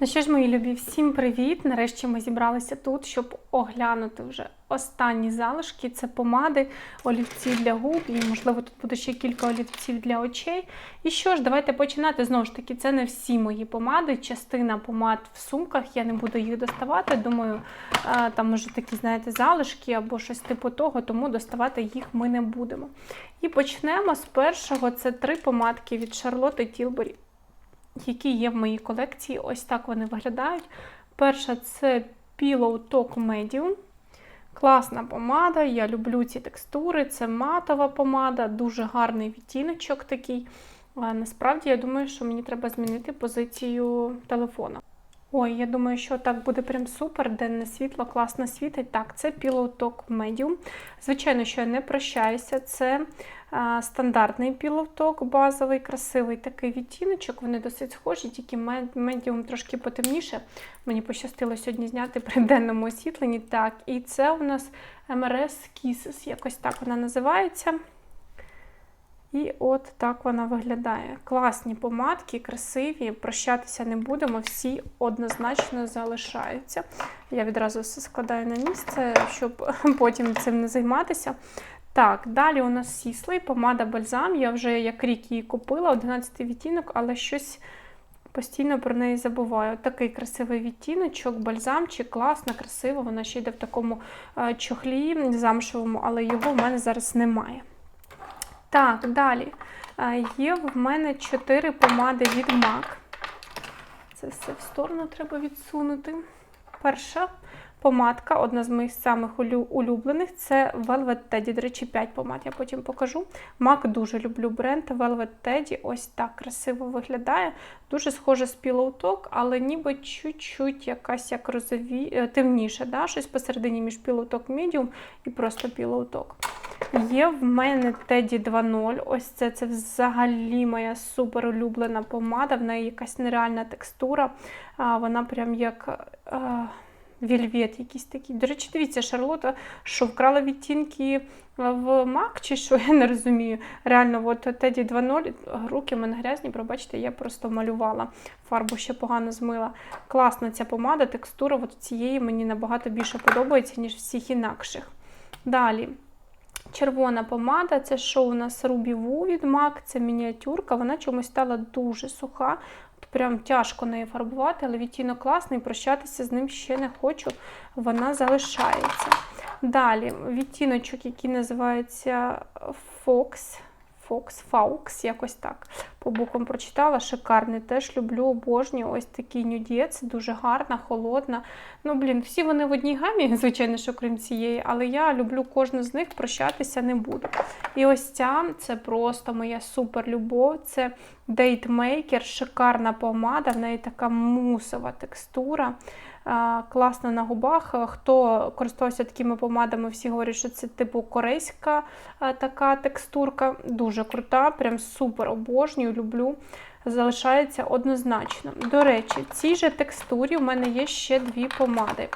Ну що ж, мої любі, всім привіт! Нарешті ми зібралися тут, щоб оглянути вже останні залишки. Це помади, олівці для губ, і, можливо, тут буде ще кілька олівців для очей. І що ж, давайте починати. Знову ж таки, це не всі мої помади. Частина помад в сумках, я не буду їх доставати. Думаю, там може такі, знаєте, залишки або щось типу того, тому доставати їх ми не будемо. І почнемо з першого: це три помадки від Шарлотти Тілбері які є в моїй колекції. Ось так вони виглядають. Перша це Pillow Talk Medium. Класна помада, я люблю ці текстури. Це матова помада, дуже гарний відтіночок такий. Насправді, я думаю, що мені треба змінити позицію телефона. Ой, я думаю, що так буде прям супер. Денне світло класно світить. Так, це Pillow Talk Medium. Звичайно, що я не прощаюся. Це стандартний Talk, базовий, красивий такий відтіночок. Вони досить схожі, тільки медіум трошки потемніше. Мені пощастило сьогодні зняти при денному освітленні. Так, і це у нас MRS Kisses, якось так вона називається. І от так вона виглядає. Класні помадки, красиві, прощатися не будемо, всі однозначно залишаються. Я відразу все складаю на місце, щоб потім цим не займатися. Так, далі у нас сіслий, помада бальзам. Я вже як рік її купила, 11 відтінок, але щось постійно про неї забуваю. Такий красивий відтіночок, бальзамчик, класно, красиво. Вона ще йде в такому е, чохлі замшевому, але його в мене зараз немає. Так, далі. Є в мене 4 помади від MAC. Це все в сторону треба відсунути. Перша помадка, одна з моїх самих улюблених, це Velvet Teddy. До речі, 5 помад я потім покажу. MAC дуже люблю бренд Velvet Teddy. Ось так красиво виглядає. Дуже схоже з Pillow Talk, але ніби чуть-чуть якась як розові, е, темніше. Да? Щось посередині між Pillow Talk Medium і просто Pillow Talk. Є в мене Teddy 2.0. Ось це це взагалі моя супер улюблена помада. В неї якась нереальна текстура. Вона прям як вільвет якийсь такий. До речі, дивіться, Шарлота, що вкрала відтінки в Мак, чи що, я не розумію. Реально, от Teddy 2.0, руки в мене грязні, пробачте, я просто малювала. Фарбу ще погано змила. Класна ця помада, текстура от цієї мені набагато більше подобається, ніж всіх інакших. Далі. Червона помада це що у нас Ruby Woo від MAC, це мініатюрка. Вона чомусь стала дуже суха. Прям тяжко неї фарбувати, але відтінок класний, прощатися з ним ще не хочу, вона залишається. Далі відтіночок, який називається Fox. Fox, Faux, якось так. По буквам прочитала, шикарний. Теж люблю, обожнюю. Ось такий нюдє, дуже гарна, холодна. Ну, блін, всі вони в одній гамі, звичайно, що крім цієї, але я люблю кожну з них, прощатися не буду. І ось ця це просто моя супер любов. Це Maker, шикарна помада, в неї така мусова текстура класно на губах. Хто користувався такими помадами, всі говорять, що це типу корейська така текстурка, дуже крута, прям супер обожнюю, люблю. Залишається однозначно. До речі, в цій же текстурі в мене є ще дві помади.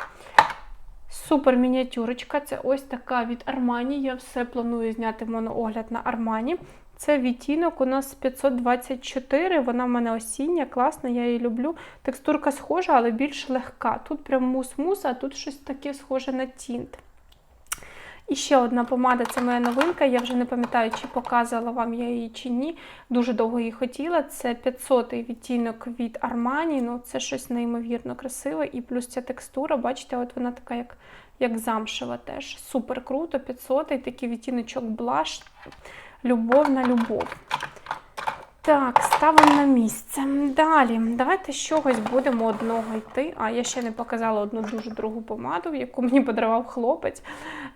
Супер мініатюрочка, це ось така від Armani. Я все планую зняти моноогляд на Armani. Це відтінок у нас 524, вона в мене осіння, класна, я її люблю. Текстурка схожа, але більш легка. Тут прям мус-мус, а тут щось таке схоже на тінт. І ще одна помада це моя новинка. Я вже не пам'ятаю, чи показувала вам я її чи ні. Дуже довго її хотіла. Це 500 й відтінок від Armani. Ну, Це щось неймовірно красиве. І плюс ця текстура, бачите, от вона така, як як замшева теж. Супер круто, 500 й такий відтіночок блаш любов на любов. Так, ставимо на місце. Далі, давайте з чогось будемо одного йти. А, я ще не показала одну дуже другу помаду, яку мені подарував хлопець.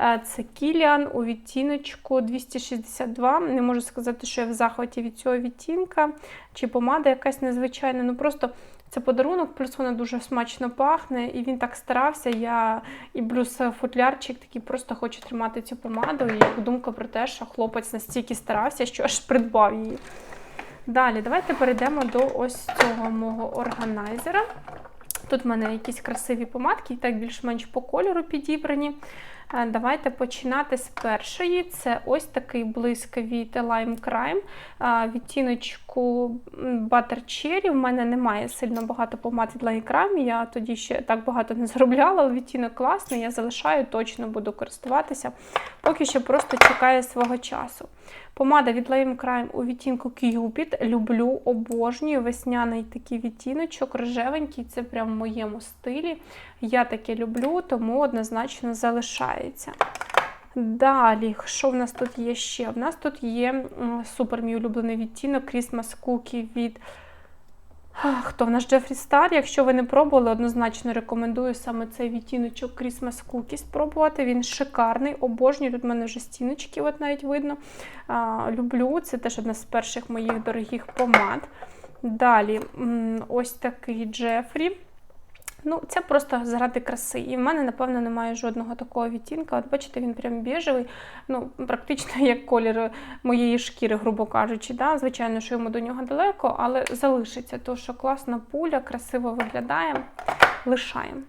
Е, це Кіліан у відтіночку 262. Не можу сказати, що я в захваті від цього відтінка, чи помада якась незвичайна. Ну просто це подарунок, плюс вона дуже смачно пахне, і він так старався. Я і плюс футлярчик такий просто хоче тримати цю помаду. І думка про те, що хлопець настільки старався, що аж придбав її. Далі, давайте перейдемо до ось цього мого органайзера. Тут в мене якісь красиві помадки, і так більш-менш по кольору підібрані. Е, Давайте починати з першої. Це ось такий блиск від Lime Crime. Е, Відтіночку Butter Cherry. В мене немає сильно багато помад від Lime Crime. Я тоді ще так багато не заробляла, але відтінок класний. Я залишаю, точно буду користуватися. Поки що просто чекаю свого часу. Помада від Lime Crime у відтінку Cupid. Люблю, обожнюю весняний такий відтіночок, рожевенький, це прям в моєму стилі. Я таке люблю, тому однозначно залишається. Далі, що в нас тут є ще? В нас тут є супер мій улюблений відтінок Christmas Cookie від. Хто в нас Джефрі Стар? Якщо ви не пробували, однозначно рекомендую саме цей відтіночок Christmas Cookie спробувати. Він шикарний, обожнюю. Тут в мене вже стіночки, от навіть видно. А, люблю. Це теж одна з перших моїх дорогих помад. Далі, ось такий Джефрі. Ну, це просто заради краси. І в мене, напевно, немає жодного такого відтінка. От бачите, він прям біжевий, ну, практично як колір моєї шкіри, грубо кажучи. Да? Звичайно, що йому до нього далеко, але залишиться. То, що класна пуля, красиво виглядає, лишаємо.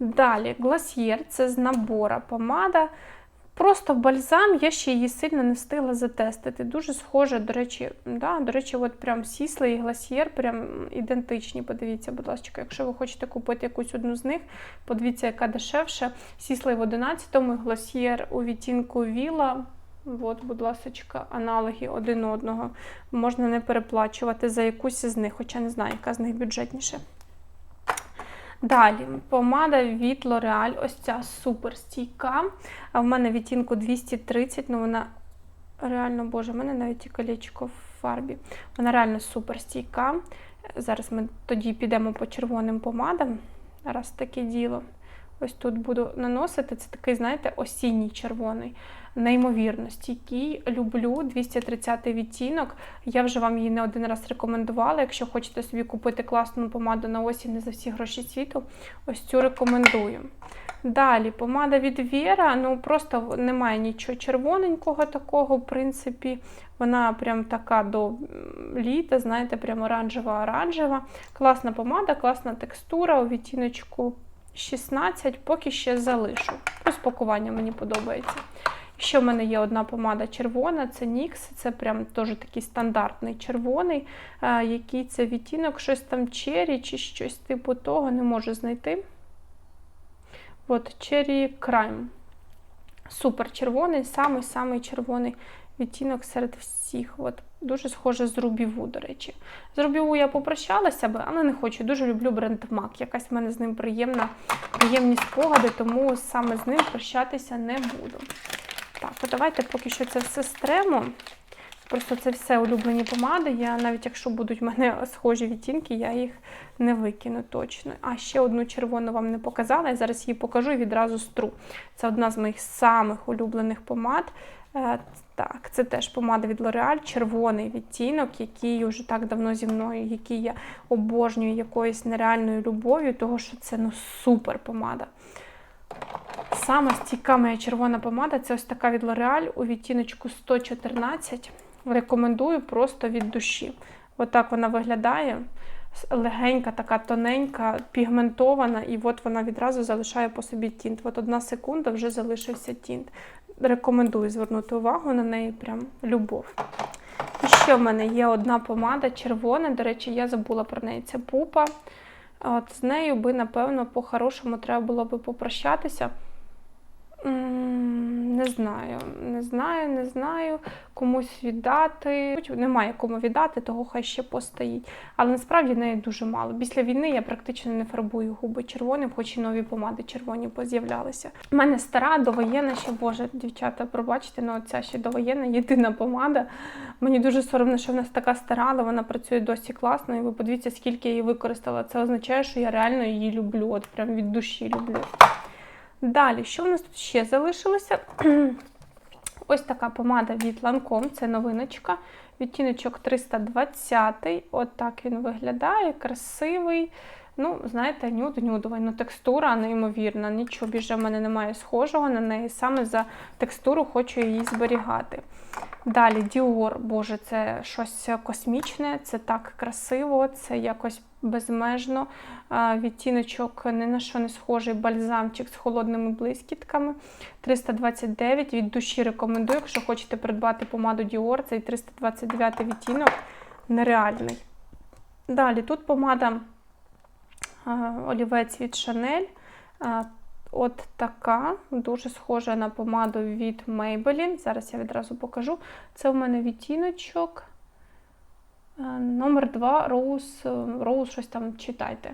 Далі, гласьєр це з набора помада. Просто бальзам, я ще її сильно не встигла затестити. Дуже схоже, до речі, да, до речі, от прям сісле і гласьєр прям ідентичні. Подивіться, будь ласка, якщо ви хочете купити якусь одну з них, подивіться, яка дешевша. Сіслей в 11-му, і гласьєр у відтінку Віла. От, будь ласка, аналоги один одного. Можна не переплачувати за якусь із них, хоча не знаю, яка з них бюджетніша. Далі, помада від L'Oreal, ось ця супер стійка. А в мене відтінку 230, ну вона реально, боже, в мене навіть і колечко в фарбі. Вона реально супер стійка. Зараз ми тоді підемо по червоним помадам. Раз таке діло. Ось тут буду наносити. Це такий, знаєте, осінній червоний. Неймовірно стійкий. Люблю 230 відтінок. Я вже вам її не один раз рекомендувала. Якщо хочете собі купити класну помаду на осінь не за всі гроші світу, ось цю рекомендую. Далі, помада від Вєра, ну просто немає нічого червоненького такого, в принципі. Вона прям така до літа, знаєте, прям оранжева-оранжева. Класна помада, класна текстура у відтіночку 16, поки ще залишу. Розпакування мені подобається. Ще в мене є одна помада червона, це NYX, це прям теж такий стандартний червоний. Який це відтінок, щось там черрі чи щось типу того, не можу знайти. От, Cherry Crime. Супер червоний, самий-самий червоний відтінок серед всіх. От, дуже схоже з Рубіву, до речі. З Рубіву я попрощалася би, але не хочу. Дуже люблю бренд MAC. Якась в мене з ним приємна, приємні спогади, тому саме з ним прощатися не буду. Так, от давайте поки що це все стремо. Просто це все улюблені помади. Я навіть якщо будуть в мене схожі відтінки, я їх не викину точно. А ще одну червону вам не показала. Я зараз її покажу і відразу стру. Це одна з моїх самих улюблених помад. Е, Так, це теж помада від L'Oreal, червоний відтінок, який вже так давно зі мною, який я обожнюю якоюсь нереальною любов'ю, того що це ну супер помада. Сама стійка моя червона помада це ось така від L'Oreal у відтіночку 114. Рекомендую просто від душі. Отак вона виглядає. Легенька, така тоненька, пігментована, і от вона відразу залишає по собі тінт. От одна секунда вже залишився тінт. Рекомендую звернути увагу на неї, прям любов. І ще в мене є одна помада червона. До речі, я забула про неї. Це пупа. От з нею би, напевно, по-хорошому треба було би попрощатися. Не знаю, не знаю, не знаю. Комусь віддати. Немає кому віддати, того хай ще постоїть. Але насправді неї дуже мало. Після війни я практично не фарбую губи червоним, хоч і нові помади червоні поз'являлися. У мене стара довоєнна ще, боже, дівчата, пробачте, ну ця ще довоєнна, єдина помада. Мені дуже соромно, що в нас така стара, але вона працює досі класно. І ви подивіться, скільки я її використала. Це означає, що я реально її люблю. От прям від душі люблю. Далі, що в нас тут ще залишилося? Ось така помада від Lancome, це новиночка. Відтіночок 320. От так він виглядає, красивий. Ну, знаєте, нюд нюдовий, ну текстура неймовірна, нічого більше в мене немає схожого на неї. Саме за текстуру хочу її зберігати. Далі Dior, боже, це щось космічне, це так красиво, це якось безмежно. Відтіночок ні на що не схожий, бальзамчик з холодними блискітками. 329 від душі рекомендую, якщо хочете придбати помаду Dior, цей 329 відтінок нереальний. Далі тут помада олівець від Chanel. От така, дуже схожа на помаду від Maybelline. Зараз я відразу покажу. Це в мене відтіночок. Е, Номер 2 Rose, е, Rose, щось там читайте.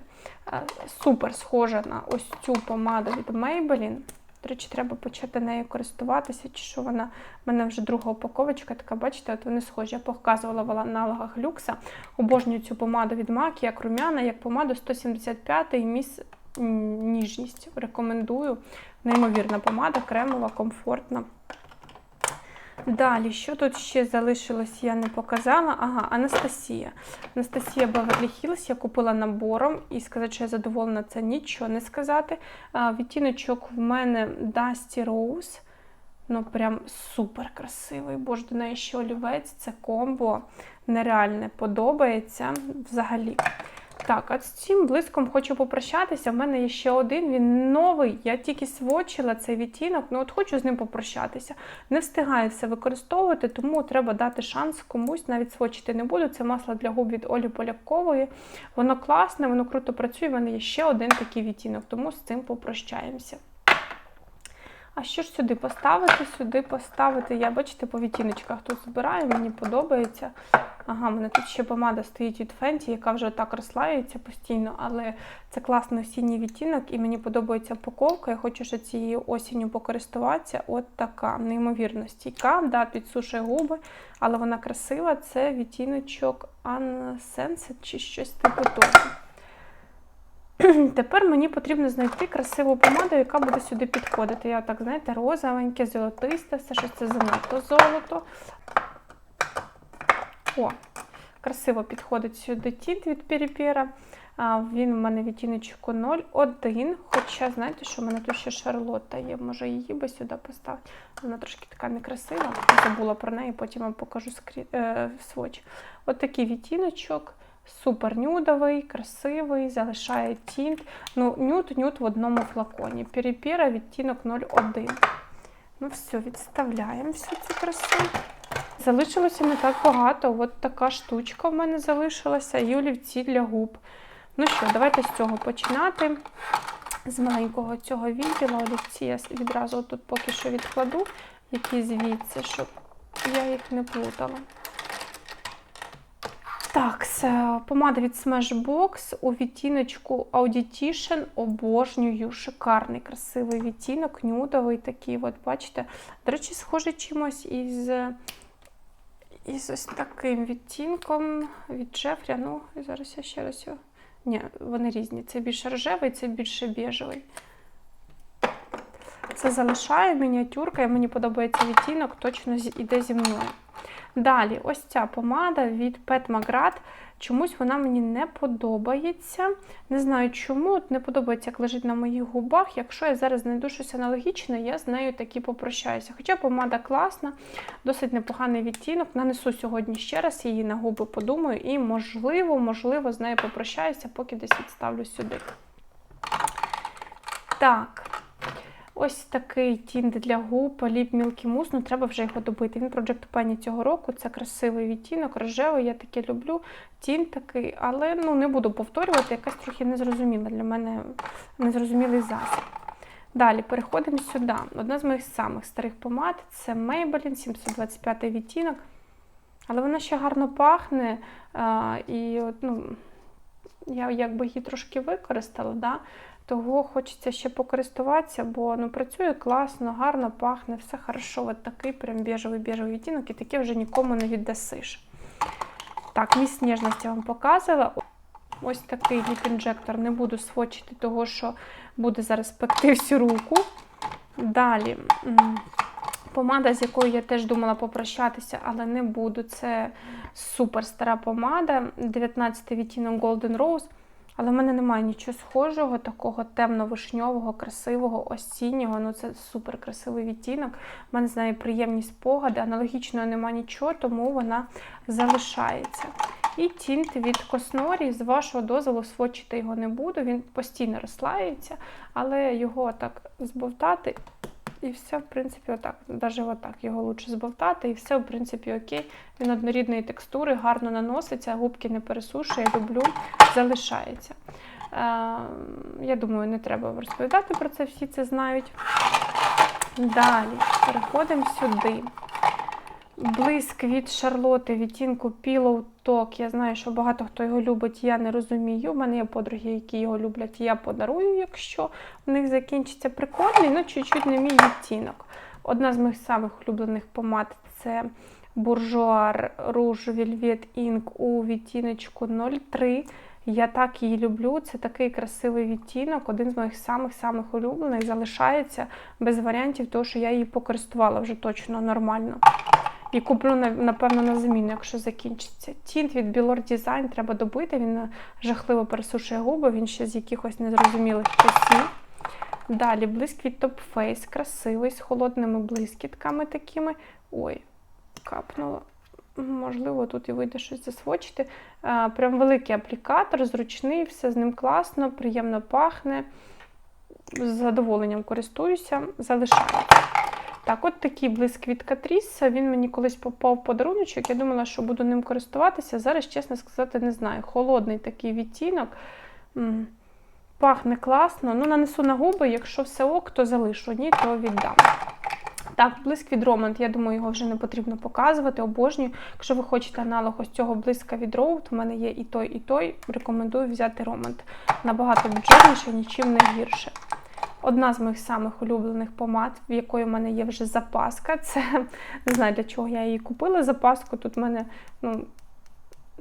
Е, Супер схожа на ось цю помаду від Maybelline. До речі, треба почати нею користуватися, чи що вона в мене вже друга упаковочка, така, бачите, от вони схожі. Я показувала в аналогах люкса. Обожнюю цю помаду від MAC, як румяна, як помаду 175 і міс ніжність. Рекомендую. Неймовірна помада, кремова, комфортна. Далі, що тут ще залишилось, я не показала. Ага, Анастасія. Анастасія Beverly Hills я купила набором і сказати, що я задоволена, це нічого не сказати. А, відтіночок в мене Dusty Rose. Ну, прям супер красивий. Боже, до неї ще олівець, це комбо. Нереальне подобається взагалі. Так, а з цим блиском хочу попрощатися. В мене є ще один, він новий. Я тільки свочила цей відтінок, ну от хочу з ним попрощатися. Не встигаю все використовувати, тому треба дати шанс комусь, навіть свочити не буду. Це масло для губ від Олі Полякової. Воно класне, воно круто працює. В мене є ще один такий відтінок, тому з цим попрощаємося. А що ж сюди поставити? Сюди поставити, я бачите, по відтіночках тут збираю, мені подобається. Ага, в мене тут ще помада стоїть від Fenty, яка вже так розслаюється постійно, але це класний осінній відтінок і мені подобається упаковка. Я хочу ще цією осінню покористуватися. От така, неймовірно стійка, да, підсушує губи, але вона красива. Це відтіночок Unsensed чи щось типу того. Тепер мені потрібно знайти красиву помаду, яка буде сюди підходити. Я так, знаєте, розовеньке, золотисте, все що це занадто золото. О, красиво підходить сюди тінт від Періпера. Він у мене відтіночку 0,1. Хоча, знаєте, що в мене тут ще Шарлотта є. Може, її би сюди поставити. Вона трошки така некрасива. Забула про неї, потім вам покажу скрі... е, сводч. От такий відтіночок. Супер нюдовий, красивий, залишає тінт. Ну, нюд, нюд в одному флаконі. Періпера відтінок 0,1. Ну, все, відставляємо всю цю красу. Залишилося не так багато. От така штучка в мене залишилася. І олівці для губ. Ну що, давайте з цього починати. З маленького цього відділу олівці я відразу тут поки що відкладу, які звідси, щоб я їх не плутала. Так, помада від Smashbox у відтіночку Audition. Обожнюю. Шикарний, красивий відтінок, нюдовий такий. От, бачите? До речі, схожий чимось із із ось таким відтінком від Джефрі. Ну, зараз я ще раз. Ні, вони різні. Це більше рожевий, це більше біжевий. Це залишаю мініатюрка, і мені подобається відтінок, точно йде зі мною. Далі, ось ця помада від Pet Magrat. Чомусь вона мені не подобається. Не знаю чому, От не подобається, як лежить на моїх губах. Якщо я зараз знайду щось аналогічне, я з нею таки попрощаюся. Хоча помада класна, досить непоганий відтінок. Нанесу сьогодні ще раз її на губи, подумаю, і, можливо, можливо, з нею попрощаюся, поки десь відставлю сюди. Так. Ось такий тінт для губ, ліп Milky Mousse, ну треба вже його добити. Він Project Penny цього року, це красивий відтінок, рожевий, я таке люблю. Тінт такий, але ну, не буду повторювати, якась трохи незрозуміла для мене незрозумілий засіб. Далі переходимо сюди. Одна з моїх самих старих помад це Maybelline 725 відтінок. Але вона ще гарно пахне. А, і ну, я якби її трошки використала. Да? Того хочеться ще покористуватися, бо ну, працює класно, гарно пахне, все хорошо. От такий прям біжевий-біжевий відтінок і таке вже нікому не віддасиш. Так, міст ніжності я вам показувала. Ось такий ліп-інжектор не буду свочити, того що буде зараз пекти всю руку. Далі помада, з якою я теж думала попрощатися, але не буду. Це супер стара помада. 19 відтінок Golden Rose. Але в мене немає нічого схожого, такого темно-вишньового, красивого, осіннього. Ну це супер красивий відтінок. У мене з нею приємні спогади. Аналогічно немає нічого, тому вона залишається. І тінт від Коснорі, з вашого дозволу свочити його не буду. Він постійно розслаюється, але його так збовтати. І все, в принципі, отак. Навіть отак його лучше зболтати. і все, в принципі, окей. Він однорідної текстури, гарно наноситься, губки не пересушує, люблю, залишається. Е, я думаю, не треба розповідати про це, всі це знають. Далі переходимо сюди. Блиск від Шарлоти, відтінку Pillow Talk. Я знаю, що багато хто його любить, я не розумію. У мене є подруги, які його люблять, я подарую, якщо в них закінчиться прикольний, ну чуть-чуть не мій відтінок. Одна з моїх самих улюблених помад це Bourjois Rouge Velvet Ink у відтіночку 03. Я так її люблю. Це такий красивий відтінок, один з моїх самих-самих улюблених. Залишається без варіантів, тому що я її покористувала вже точно нормально. І куплю, напевно, на заміну, якщо закінчиться. Тінт від Білор Design треба добити, він жахливо пересушує губи, він ще з якихось незрозумілих часів. Далі блиск від Top Face, красивий, з холодними блискітками такими. Ой, капнуло. Можливо, тут і вийде щось засвочити. Прям великий аплікатор, зручний, все з ним класно, приємно пахне. З задоволенням користуюся, залишається. Так, от такий блиск від Катріса, він мені колись попав в подаруночок. Я думала, що буду ним користуватися. Зараз, чесно сказати, не знаю. Холодний такий відтінок. Пахне класно. Ну, нанесу на губи, якщо все ок, то залишу. Ні, то віддам. Так, блиск від Романд, я думаю, його вже не потрібно показувати, обожнюю. Якщо ви хочете аналог ось цього блиска від Роуд, у мене є і той, і той. Рекомендую взяти Романд. Набагато бюджетніше, нічим не гірше. Одна з моїх самих улюблених помад, в якої в мене є вже запаска. Це не знаю, для чого я її купила. Запаску. Тут в мене ну,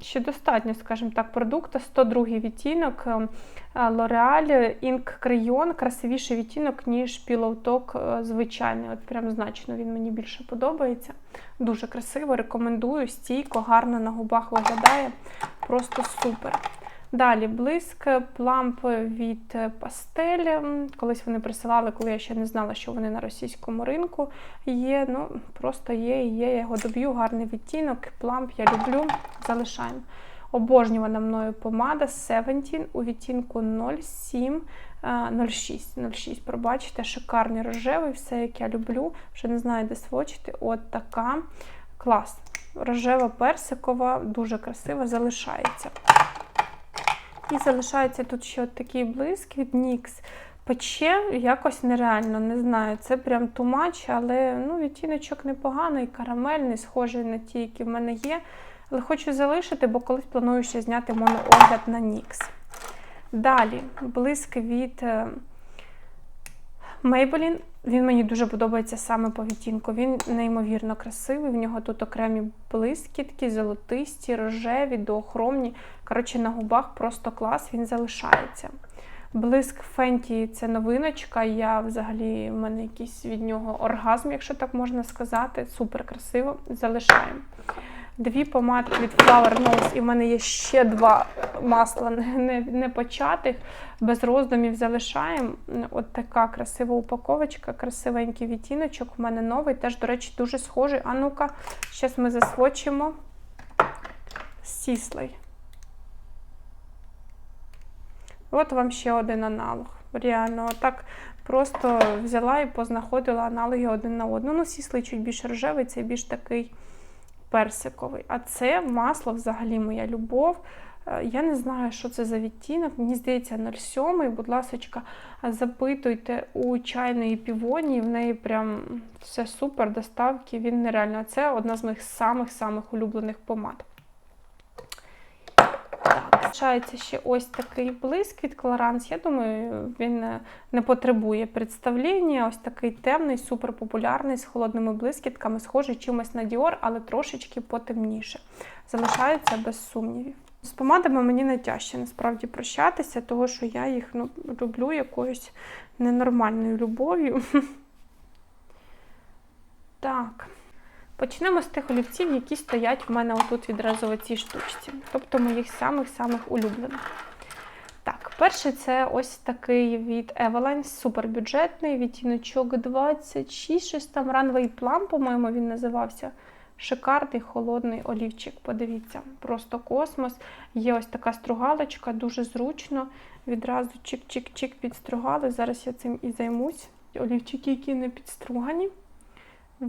ще достатньо, скажімо так, продукту. 102 відтінок е, L'Oreal Ink Crayon, красивіший відтінок, ніж Pillow Talk е, звичайний. От прям значно він мені більше подобається. Дуже красиво, рекомендую, стійко, гарно на губах виглядає. Просто супер. Далі блиск, пламп від пастелі. Колись вони присилали, коли я ще не знала, що вони на російському ринку є. Ну, просто є і є. Я його доб'ю, гарний відтінок. Пламп я люблю, залишаємо. Обожнювана мною помада 17 у відтінку 07. 06, 06, пробачте, шикарний рожевий, все, як я люблю. Вже не знаю, де свочити. От така. Клас. Рожева персикова, дуже красива, залишається. І залишається тут ще от такий блиск від NYX. Пече якось нереально, не знаю. Це прям тумач, але ну, відтіночок непоганий, карамельний, схожий на ті, які в мене є. Але хочу залишити, бо колись планую ще зняти моноогляд на NYX. Далі блиск від е, Maybelline. Він мені дуже подобається саме по відтінку. Він неймовірно красивий. В нього тут окремі блискітки, золотисті, рожеві, доохромні. Коротше, на губах просто клас, він залишається. Блиск Фенті це новиночка. Я взагалі, в мене якийсь від нього оргазм, якщо так можна сказати. Супер красиво. Залишаємо. Дві помадки від Flower Nose, і в мене є ще два масла не, не початих. Без роздумів залишаємо. От така красива упаковочка, красивенький відтіночок. У мене новий, теж, до речі, дуже схожий. А ну-ка, зараз ми засвочимо сіслий. От вам ще один аналог. Реально, отак просто взяла і познаходила аналоги один на одну. Ну, сіслий чуть більш рожевий, цей більш такий персиковий. А це масло взагалі моя любов. Е, я не знаю, що це за відтінок. Мені здається, 07 Будь ласка, запитуйте у чайної півоні, в неї прям все супер, доставки, він нереально. Це одна з моїх самих-самих улюблених помад. Залишається ще ось такий блиск від. Я думаю, він не потребує представлення. Ось такий темний, суперпопулярний, з холодними блискітками, схожий чимось на Dior, але трошечки потемніше. Залишається без сумнівів. З помадами мені найтяжче насправді прощатися, тому що я їх ну, люблю якоюсь ненормальною любов'ю. Так. Почнемо з тих олівців, які стоять в мене отут відразу в цій штучці, тобто моїх самих-самих улюблених. Так, перший це ось такий від Eveline, супербюджетний, відтіночок 26, щось там Runway Plum, по-моєму, він називався. Шикарний холодний олівчик. Подивіться, просто космос. Є ось така стругалочка, дуже зручно. Відразу чик-чик-чик підстругали. Зараз я цим і займусь. Олівчики, які не підстругані.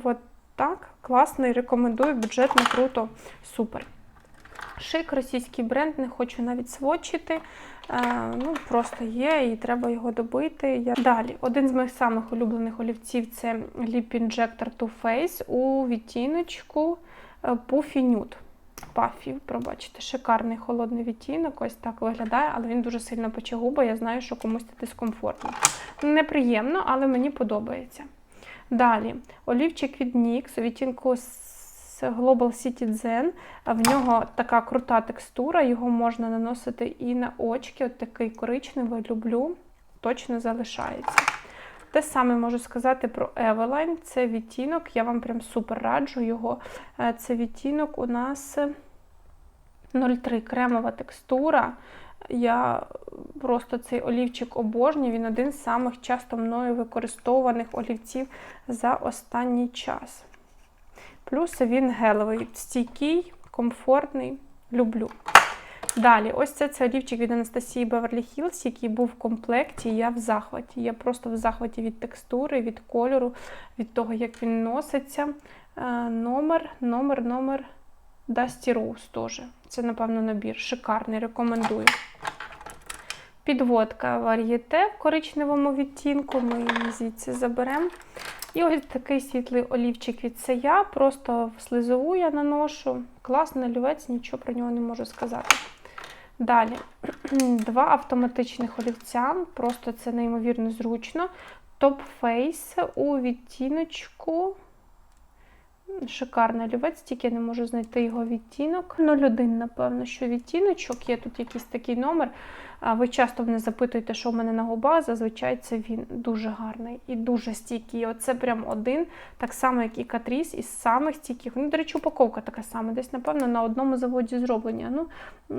От так, класний, рекомендую, бюджетно, круто, супер. Шик, російський бренд, не хочу навіть сводчити. Е, ну, просто є і треба його добити. Я... Далі, один з моїх самих улюблених олівців це Lip Injector Too Face у відтіночку е, Puffy Nude. Пафі, пробачте, шикарний холодний відтінок, ось так виглядає, але він дуже сильно пече губи, я знаю, що комусь це дискомфортно. Неприємно, але мені подобається. Далі, олівчик від NYX відтінку Global City Zen. В нього така крута текстура, його можна наносити і на очки. От такий коричневий, люблю, точно залишається. Те саме можу сказати про Eveline. Це відтінок, я вам прям супер раджу його. Е, Це відтінок у нас 03 кремова текстура. Я просто цей олівчик обожнюю. Він один з самих часто мною використовуваних олівців за останній час. Плюс він гелевий, стійкий, комфортний, люблю. Далі, ось це, це олівчик від Анастасії Беверлі Хілс, який був в комплекті. Я в захваті. Я просто в захваті від текстури, від кольору, від того, як він носиться. Е, Номер, номер, номер Dusty Rose теж. Це, напевно, набір. Шикарний, рекомендую. Підводка вар'єте в коричневому відтінку. Ми її звідси заберемо. І ось такий світлий олівчик від Сея. Просто в слизову я наношу. Класний олівець, нічого про нього не можу сказати. Далі, два автоматичних олівця. Просто це неймовірно зручно. Top Face у відтіночку. Шикарний олівець, тільки я не можу знайти його відтінок. 01, напевно, що відтіночок. Є тут якийсь такий номер. Ви часто мене запитуєте, що в мене на губах. Зазвичай це він дуже гарний і дуже стійкий. Оце прям один, так само, як і Катріс, із самих стійких. Ну, до речі, упаковка така сама. Десь, напевно, на одному заводі зроблення. Ну,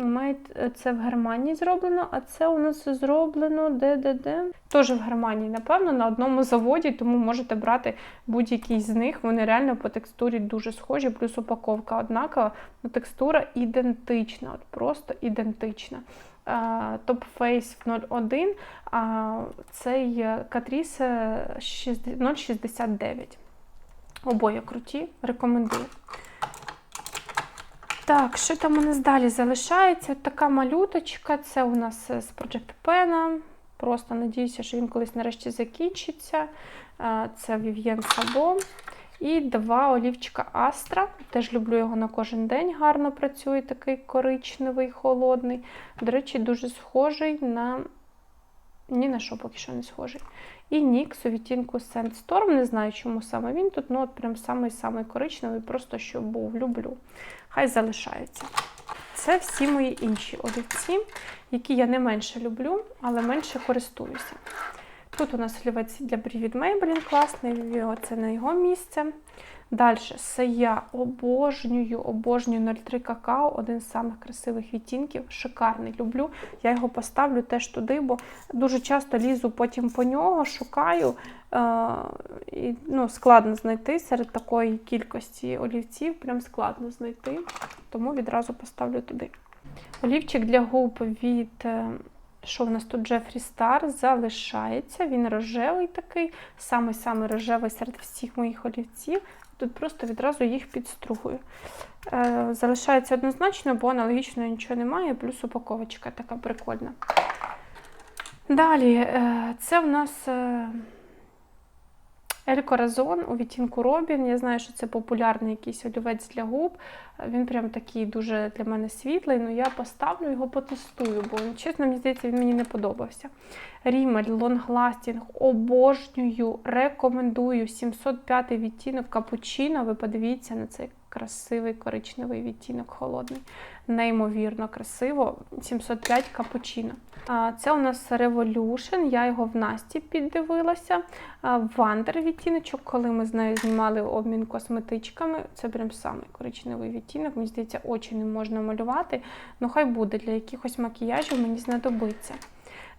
має це в Германії зроблено, а це у нас зроблено де-де-де. Теж в Германії, напевно, на одному заводі, тому можете брати будь-який з них. Вони реально по текстурі дуже схожі, плюс упаковка однакова, але текстура ідентична, от просто ідентична. Face 01, а цей Catrice 069. Обоє круті, рекомендую. Так, що там у нас далі залишається? От така малюточка. Це у нас з Project Pen. Просто надіюся, що він колись нарешті закінчиться. Це Vivienne Sabo. І два олівчика Астра. Теж люблю його на кожен день. Гарно працює, такий коричневий, холодний. До речі, дуже схожий на. Ні на що поки що не схожий. І Нікс у відтінку Sandstorm. Не знаю, чому саме він тут, ну от прям самий-самий коричневий, просто щоб був. Люблю. Хай залишається. Це всі мої інші олівці, які я не менше люблю, але менше користуюся. Тут у нас олівець для брів Maybelline класний, це на його місце. Далі Сея обожнюю, обожнюю 03 какао, один з самих красивих відтінків. Шикарний, люблю. Я його поставлю теж туди, бо дуже часто лізу потім по нього, шукаю. Е і, ну, Складно знайти серед такої кількості олівців, прям складно знайти, тому відразу поставлю туди. Олівчик для губ від. Що в нас тут Джефрі Стар залишається, він рожевий такий, самий-самий рожевий серед всіх моїх олівців. Тут просто відразу їх підстругую. Е, Залишається однозначно, бо аналогічно нічого немає, плюс упаковочка така прикольна. Далі, е, це в нас. Е, Ель Коразон у відтінку Робін. Я знаю, що це популярний якийсь олівець для губ. Він прям такий дуже для мене світлий, ну, я поставлю його потестую, бо, чесно, мені здається, він мені не подобався. Рімель, лонгластінг, обожнюю, рекомендую 705 відтінок капучино. Ви подивіться на цей красивий коричневий відтінок холодний. Неймовірно красиво. 705 капучино. Це у нас Revolution, я його в Насті піддивилася. Вандер відтіночок, коли ми з нею знімали обмін косметичками. Це прям самий коричневий відтінок. Мені здається, очі не можна малювати. Ну хай буде для якихось макіяжів мені знадобиться.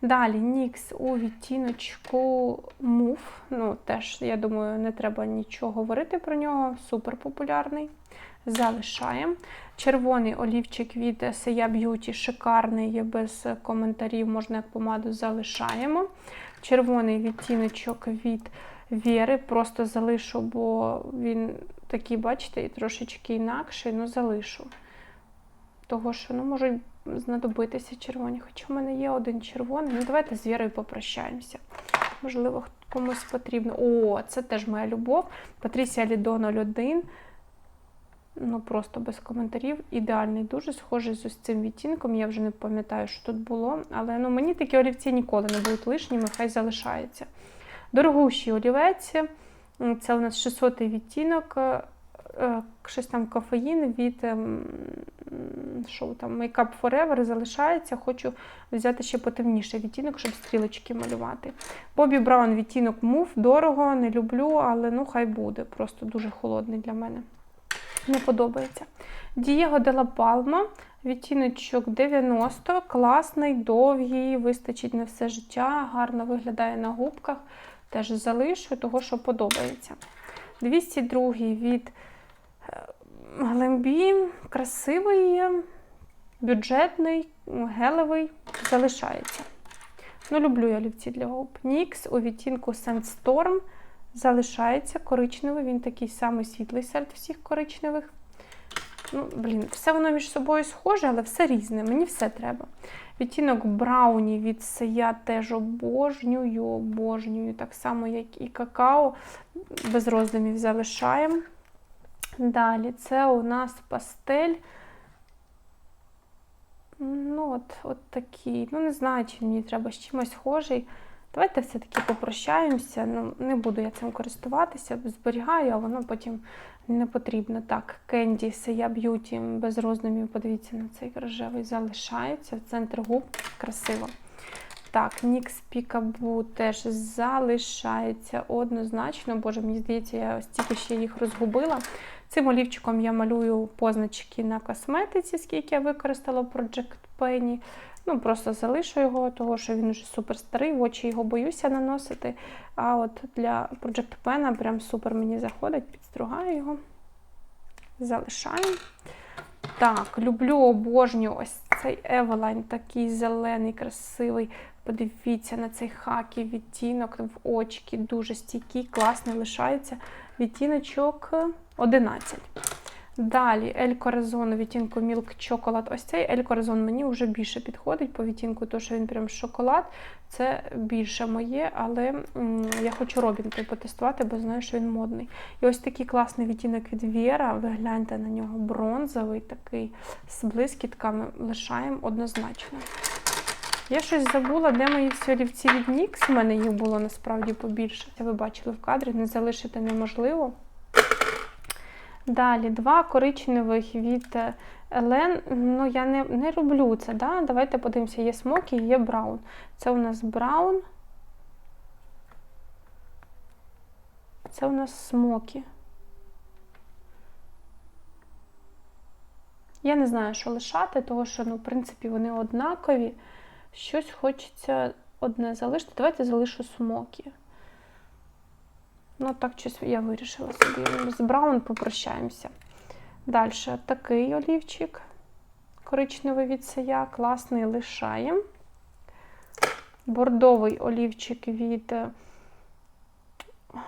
Далі NYX у відтіночку Move. Ну, теж, я думаю, не треба нічого говорити про нього. Супер популярний. Залишаємо. Червоний олівчик від Sia Beauty шикарний, є без коментарів, можна як помаду залишаємо. Червоний відтіночок від Вєри, просто залишу, бо він такий, бачите, і трошечки інакший, ну залишу. Того, що ну, можуть знадобитися червоні. Хоча в мене є один червоний. Ну, давайте з Вірою попрощаємося. Можливо, комусь потрібно. О, це теж моя любов. Патрісія Лідо 01. Ну, просто без коментарів. Ідеальний, дуже схожий з ось цим відтінком. Я вже не пам'ятаю, що тут було. Але ну, мені такі олівці ніколи не будуть лишніми, хай залишається. Дорогущий олівець. Це у нас 600 відтінок. Е, щось там кофеїн від ем, що там, Make Up Forever залишається. Хочу взяти ще потемніший відтінок, щоб стрілочки малювати. Бобі Браун відтінок Move, дорого, не люблю, але ну хай буде. Просто дуже холодний для мене. Не подобається. Дієго Дела Палма, відтіночок 90, класний, довгий, вистачить на все життя, гарно виглядає на губках. Теж залишу, того, що подобається. 202 від Глембі красивий, бюджетний, гелевий, залишається. Ну, люблю я олівці для губ. Нікс у відтінку Sandstorm залишається коричневий, він такий самий світлий серед всіх коричневих. Ну, блін, все воно між собою схоже, але все різне. Мені все треба. Відтінок Брауні від я теж обожнюю, обожнюю, так само, як і какао. Без роздумів залишаємо. Далі це у нас пастель. Ну, от от такий. Ну, не знаю, чи мені треба з чимось схожий. Давайте все-таки попрощаємося. Ну, Не буду я цим користуватися, зберігаю, а воно потім не потрібно. Так, Кенді Сея Б'юті без роздумів, подивіться на цей рожевий, залишається. В центр губ красиво. Так, Нікс Пікабу теж залишається однозначно. Боже, мені здається, я ось тільки ще їх розгубила. Цим олівчиком я малюю позначки на косметиці, скільки я використала Project Penny. Ну, Просто залишу його, тому що він вже супер старий, в очі його боюся наносити. А от для Project Pen прям супер мені заходить, підстругаю його, залишаю. Так, люблю обожнюю ось цей Еволайн такий зелений, красивий. Подивіться на цей хакі відтінок в очки, дуже стійкий, класний лишається. Відтіночок 11. Далі Ель Corazon відтінку Milk Chocolate. Ось цей Ель Corazon мені вже більше підходить по відтінку, тому що він прям шоколад. Це більше моє, але я хочу Робін потестувати, бо знаю, що він модний. І ось такий класний відтінок від Віра. Ви гляньте на нього бронзовий, такий з блискітками. Лишаємо однозначно. Я щось забула, де мої всі олівці від NYX. У мене їх було насправді побільше. Це ви бачили в кадрі, не залишити неможливо. Далі два коричневих від Елен. Ну, я не не роблю це. Да? Давайте подивимося, є смокі і є браун. Це у нас браун. Це у нас смокі. Я не знаю, що лишати, тому що, ну, в принципі, вони однакові. Щось хочеться одне залишити. Давайте залишу смокі. Ну, так щось я вирішила собі. З Браун попрощаємося. Далі такий олівчик. Коричневий від сия, класний лишаємо. Бордовий олівчик від.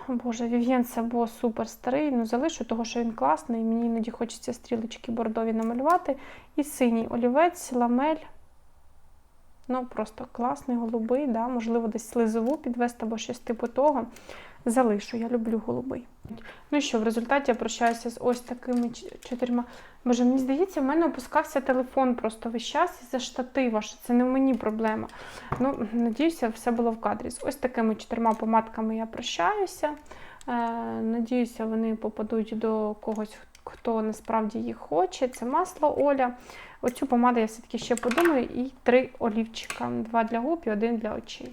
Боже, Вів'єн Сабо супер старий. Ну, залишу, того, що він класний. Мені іноді хочеться стрілочки бордові намалювати. І синій олівець, ламель. Ну, просто класний, голубий, да? можливо, десь слизову підвести або щось типу того. Залишу, я люблю голубий. Ну що, в результаті я прощаюся з ось такими чотирма. Боже, мені здається, в мене опускався телефон просто весь час із-за штатива, що це не в мені проблема. Ну, Надіюся, все було в кадрі. З ось такими чотирма помадками я прощаюся. Е, Надіюся, вони попадуть до когось, хто насправді їх хоче. Це масло Оля. Оцю помаду я все-таки ще подумаю, і три олівчика: два для губ і один для очей.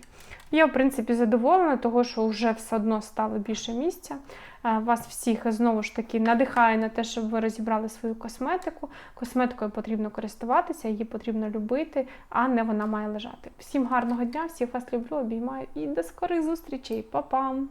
Я, в принципі, задоволена, того, що вже все одно стало більше місця. Е, Вас всіх знову ж таки надихає на те, щоб ви розібрали свою косметику. Косметикою потрібно користуватися, її потрібно любити, а не вона має лежати. Всім гарного дня, всіх вас люблю, обіймаю і до скорих зустрічей. Па-пам!